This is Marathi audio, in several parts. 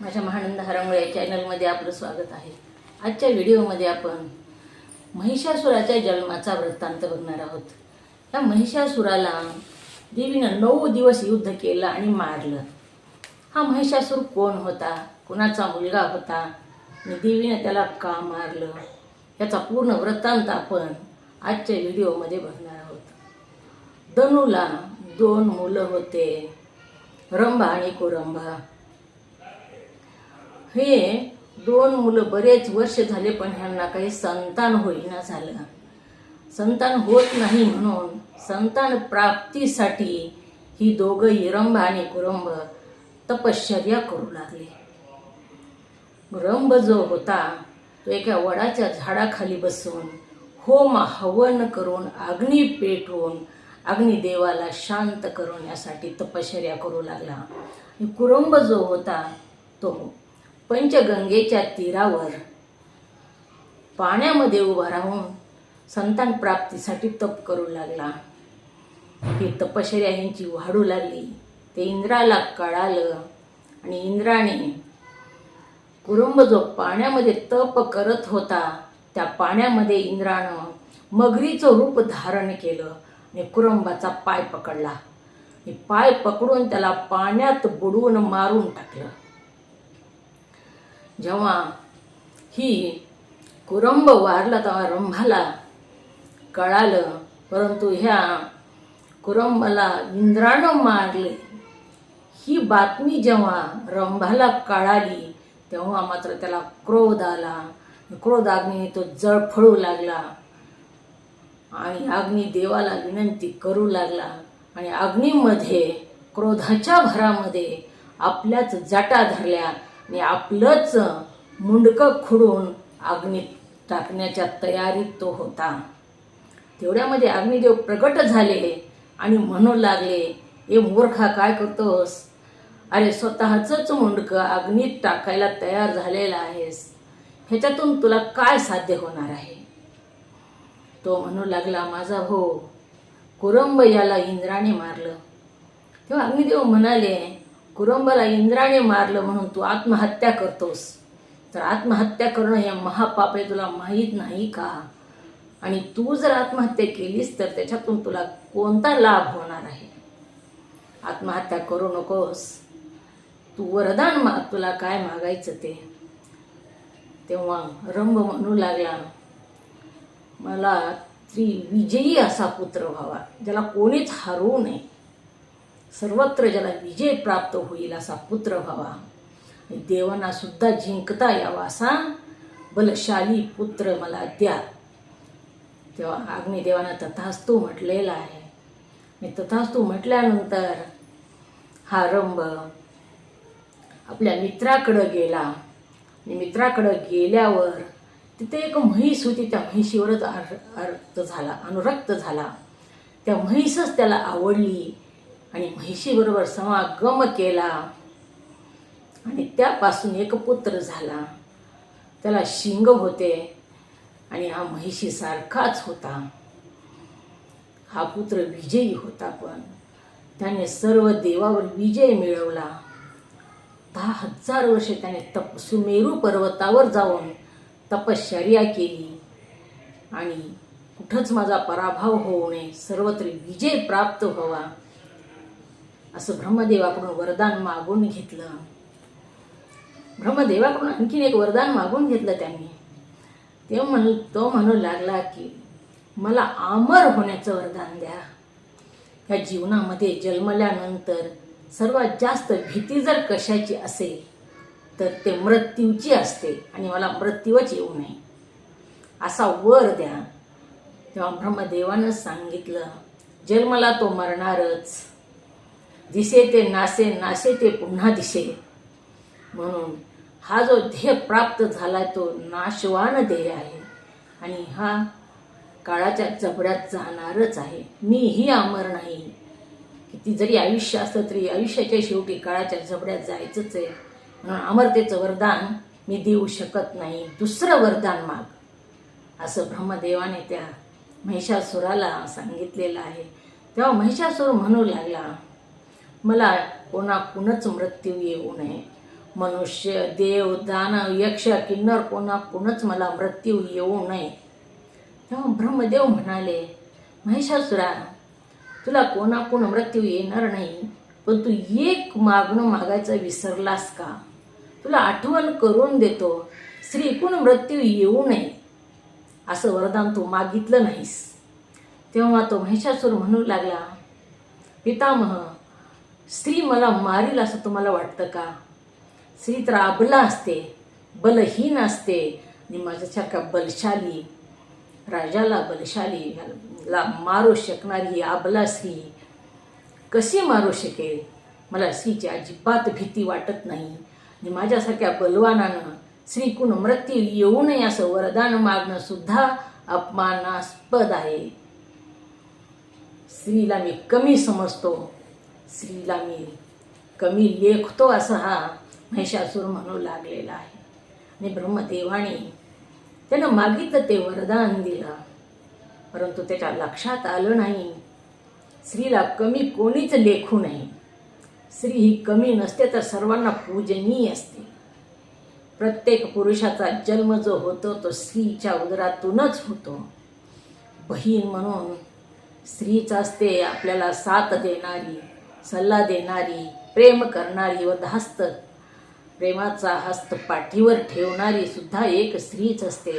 माझ्या महानंद हरामुळे या चॅनलमध्ये आपलं स्वागत आहे. आजच्या व्हिडिओमध्ये आपण महिषासुराच्या जन्माचा वृत्तांत बघणार आहोत. या महिषासुराला देवीनं नऊ दिवस युद्ध केलं आणि मारलं. हा महिषासूर कोण होता? कुणाचा मुलगा होता? आणि देवीनं त्याला का मारलं? याचा पूर्ण वृत्तांत आपण आजच्या व्हिडिओमध्ये बघणार आहोत. दनूला दोन मुलं होते. रंभा आणि कुरंभा हे दोन मुलं बरेच वर्ष झाले पण ह्यांना काही संतान होईना झालं. संतान होत नाही म्हणून संतान प्राप्तीसाठी ही दोघं हिरंब आणि कुरंब तपश्चर्या करू लागले. रंभ जो होता तो एका वडाच्या झाडाखाली बसून होम हवन करून अग्नी पेटवून अग्निदेवाला शांत करवण्यासाठी तपश्चर्या करू लागला. कुरंब जो होता तो पंचगंगेच्या तीरावर. पाण्यामध्ये उभा राहून संतान प्राप्तीसाठी तप करू लागला. ही तपश्चर्या यांची वाढू लागली. ते इंद्राला कळालं आणि इंद्राने कुरुंब जो पाण्यामध्ये तप करत होता त्या पाण्यामध्ये इंद्रानं मगरीचं रूप धारण केलं आणि कुरुंबाचा पाय पकडला. आणि पाय पकडून त्याला पाण्यात बुडवून मारून टाकलं. जेव्हा ही कुरंब वारला तेव्हा रंभाला कळालं. परंतु ह्या कुरंबाला इंद्रानं मारले. ही बातमी जेव्हा रंभाला कळाली तेव्हा मात्र त्याला क्रोध आला. क्रोध अग्नीने तो जळफळू लागला. आणि अग्नी देवाला विनंती करू लागला. आणि अग्नीमध्ये क्रोधाच्या भरामध्ये आपल्याच जाटा धरल्या. आणि आपलंच मुंडकं खुडून अग्नीत टाकण्याच्या तयारीत तो होता. तेवढ्यामध्ये अग्निदेव प्रकट झाले आणि म्हणू लागले हे मूर्खा काय करतोस? अरे स्वतःचंच मुंडकं अग्नीत टाकायला तयार झालेला आहेस. ह्याच्यातून तुला काय साध्य होणार आहे? तो म्हणू लागला माझा हो कुरंब याला इंद्राने मारलं. तेव्हा अग्निदेव म्हणाले कुरंबाला इंद्राने मारलं म्हणून तू आत्महत्या करतोस. तर आत्महत्या करणं हे महापाप आहे तुला माहीत नाही का? आणि तू जर आत्महत्या केलीस तर त्याच्यातून तुला कोणता लाभ होणार आहे? आत्महत्या करू नकोस. तू वरदान माग तुला काय मागायचं ते? तेव्हा रंभ म्हणू लागला मला त्रिविजयी असा पुत्र व्हावा ज्याला कोणीच हरवू नये. सर्वत्र ज्याला विजय प्राप्त होईल असा पुत्र व्हावा. आणि देवांना सुद्धा जिंकता यावा असा बलशाली पुत्र मला द्या. तेव्हा अग्निदेवानं तथास्तू म्हटलेला आहे. आणि तथास्तू म्हटल्यानंतर हा रंभ आपल्या मित्राकडं गेला. आणि मित्राकडं गेल्यावर तिथे एक म्हैस होती त्या म्हैशीवरच अर अर्थ झाला अनुरक्त झाला. त्या म्हैसच त्याला आवडली. आणि म्हैशीबरोबर समागम केला. आणि त्यापासून एक पुत्र झाला. त्याला शिंग होते आणि हा म्हैशीसारखाच होता. हा पुत्र विजयी होता पण त्याने सर्व देवावर विजय मिळवला. दहा हजार वर्षे त्याने तप सुमेरू पर्वतावर जाऊन तपश्चर्या केली. आणि कुठंच माझा पराभव होऊ नये सर्वत्र विजय प्राप्त व्हावा. असं ब्रह्मदेवाकडून वरदान मागून घेतलं. ब्रह्मदेवाकडून आणखीन एक वरदान मागून घेतलं त्यांनी. ते म्हण तो म्हणू लागला की मला अमर होण्याचं वरदान द्या. या जीवनामध्ये जन्मल्यानंतर सर्वात जास्त भीती जर कशाची असेल तर ते मृत्यूची असते आणि मला मृत्यूच येऊ नये. असा वर द्या. तेव्हा ब्रह्मदेवानं सांगितलं जन्मला तो मरणारच. दिसे ते नासे नासे ते पुन्हा दिसे म्हणून हा जो ध्येय प्राप्त झाला तो नाशवान ध्येय आहे. आणि हा काळाच्या जबड्यात जाणारच आहे. मीही अमर नाही. किती जरी आयुष्य असलं तरी आयुष्याच्या शेवटी काळाच्या जबड्यात जायचंच आहे. म्हणून अमरतेचं वरदान मी देऊ शकत नाही. दुसरं वरदान माग. असं ब्रह्मदेवाने त्या महिषासुराला सांगितलेलं आहे. तेव्हा महिषासूर म्हणू लागला मला कोणाकूनच मृत्यू येऊ नये. मनुष्य देव दानव यक्ष किन्नर कोणाकूनच मला मृत्यू येऊ नये. तेव्हा ब्रह्मदेव म्हणाले महिषासुरा तुला कोणाकोण मृत्यू येणार नाही पण तू एक मागणं मागायचं विसरलास का? तुला आठवण करून देतो श्रीकून मृत्यू येऊ नये. असं वरदान तू मागितलं नाहीस. तेव्हा तो महिषासूर म्हणू लागला पितामह स्त्री मला मारील असं तुम्हाला वाटतं का? स्त्री तर अबला असते बलहीन असते आणि माझ्यासारखा बलशाली राजाला बलशाली ला मारू शकणारी ही अबला स्त्री कशी मारू शकेल? मला स्त्रीची अजिबात भीती वाटत नाही. आणि माझ्यासारख्या बलवानानं स्त्रीकून मृत्यू येऊ नये असं वरदान मागणं सुद्धा अपमानास्पद आहे. स्त्रीला मी कमी समजतो. स्त्रीला मी कमी लेखतो असं हा महिषासूर म्हणू लागलेला आहे. आणि ब्रह्मदेवाने त्यानं मागितलं ते वरदान दिलं. परंतु त्याच्या लक्षात आलं नाही. स्त्रीला कमी कोणीच लेखू नये स्त्री ही कमी नसते तर सर्वांना पूजनीय असते. प्रत्येक पुरुषाचा जन्म जो होतो तो स्त्रीच्या उदरातूनच होतो. बहीण म्हणून स्त्रीच असते आपल्याला साथ देणारी. सल्ला देणारी प्रेम करणारी व धास्त. प्रेमाचा हस्त पाठीवर ठेवणारी सुद्धा एक स्त्रीच असते.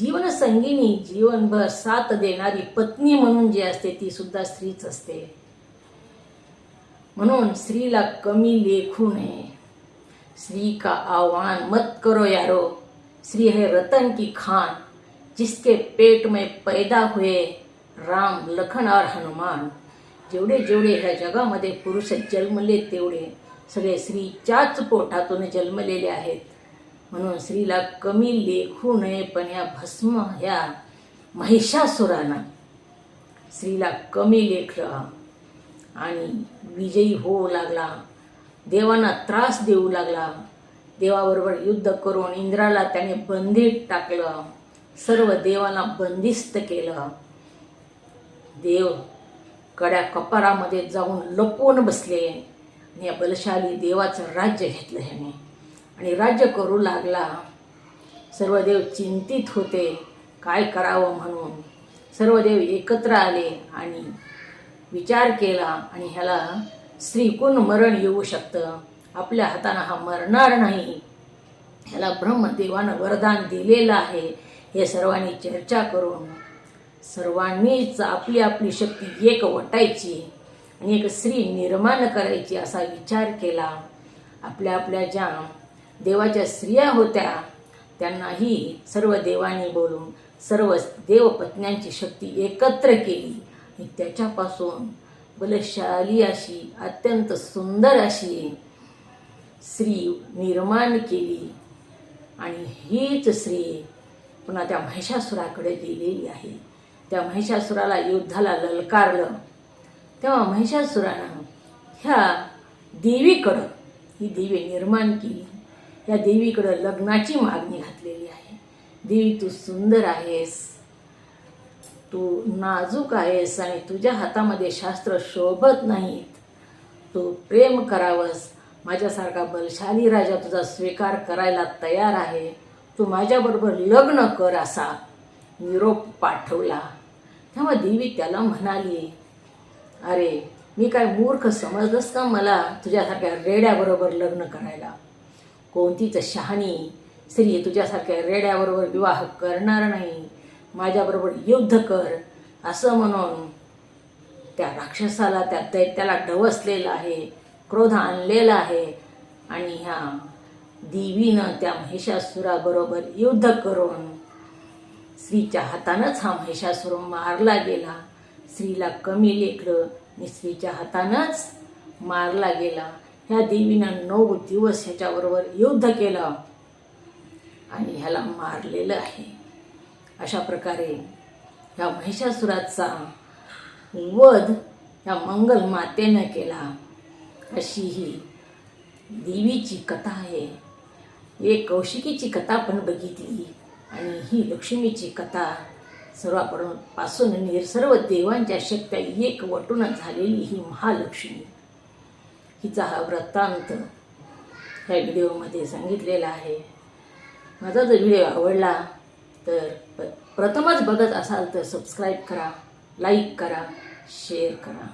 जीवनसंगिनी जीवनभर साथ देणारी पत्नी म्हणून जी असते ती सुद्धा स्त्रीच असते. म्हणून स्त्रीला कमी लेखू नये. स्त्री का आह्वान मत करो यारो. स्त्री है रतन की खान जिसके पेट में पैदा हुए राम लखन और हनुमान. जेवढे जेवढे ह्या जगामध्ये पुरुष जन्मले तेवढे सगळे स्त्रीच्याच पोटातून जन्मलेले आहेत. म्हणून स्त्रीला कमी लेखू नये पण ह्या भस्म ह्या महिषासुरानं स्त्रीला कमी लेखलं आणि विजयी होऊ लागला देवांना त्रास देऊ लागला देवाबरोबर युद्ध करून इंद्राला त्याने बंदीत टाकलं सर्व देवांना बंदिस्त केलं. देव कड्या कपारामध्ये जाऊन लपवून बसले. आणि या बलशाली देवाचं राज्य घेतलं ह्याने. आणि राज्य करू लागला. सर्व देव चिंतित होते. काय करावं म्हणून? सर्व देव एकत्र आले आणि विचार केला. आणि ह्याला स्त्रीकून मरण येऊ शकतं. आपल्या हातानं हा मरणार नाही. ह्याला ब्रह्मदेवानं वरदान दिलेलं आहे. हे सर्वांनी चर्चा करून सर्वांनीच आपली आपली शक्ती एक वटायची आणि एक स्त्री निर्माण करायची असा विचार केला. आपल्या आपल्या ज्या देवाच्या स्त्रिया होत्या त्यांनाही सर्व देवांनी बोलून सर्व देवपत्न्यांची शक्ती एकत्र केली. आणि त्याच्यापासून बलशाली अशी अत्यंत सुंदर अशी स्त्री निर्माण केली. आणि हीच स्त्री पुन्हा त्या महिषासुराकडे गेलेली आहे. त्या महिषासुराला युद्धाला ललकारलं. तेव्हा महिषासुरानं ह्या देवीकडं ही देवी निर्माण केली. या देवीकडं लग्नाची मागणी घातलेली आहे. देवी तू सुंदर आहेस. तू नाजूक आहेस आणि तुझ्या हातामध्ये शास्त्र शोभत नाहीत. तू प्रेम करावंस. माझ्यासारखा बलशाली राजा तुझा स्वीकार करायला तयार आहे. तू माझ्याबरोबर लग्न कर असा निरोप पाठवला. तेव्हा देवी त्याला म्हणाली अरे मी काय मूर्ख समजलंस का मला तुझ्यासारख्या रेड्याबरोबर लग्न करायला? कोणतीच शहाणी स्त्री तुझ्यासारख्या रेड्याबरोबर विवाह करणार नाही. माझ्याबरोबर युद्ध कर असं म्हणून त्या राक्षसाला त्या दैत्याला डवसलेलं आहे क्रोध आणलेला आहे. आणि ह्या देवीनं त्या महिषासुराबरोबर युद्ध करून स्त्रीच्या हातानंच हा महिषासुर मारला गेला. स्त्रीला कमी लेकरं आणि स्त्रीच्या हातानंच मारला गेला. ह्या देवीनं नऊ दिवस ह्याच्याबरोबर युद्ध केलं. आणि ह्याला मारलेलं आहे. अशा प्रकारे ह्या महिषासुराचा वध ह्या मंगल मातेनं केला. अशी ही देवीची कथा आहे. एक कौशिकीची कथा पण बघितली. आणि ही लक्ष्मीची कथा सर्वापरून पासून निर सर्व देवांच्या शक्त्या एक वटून झालेली ही महालक्ष्मी. हिचा हा वृत्तांत ह्या व्हिडिओमध्ये सांगितलेला आहे. माझा जर व्हिडिओ आवडला तर प्रथमच बघत असाल तर सबस्क्राईब करा लाईक करा शेअर करा.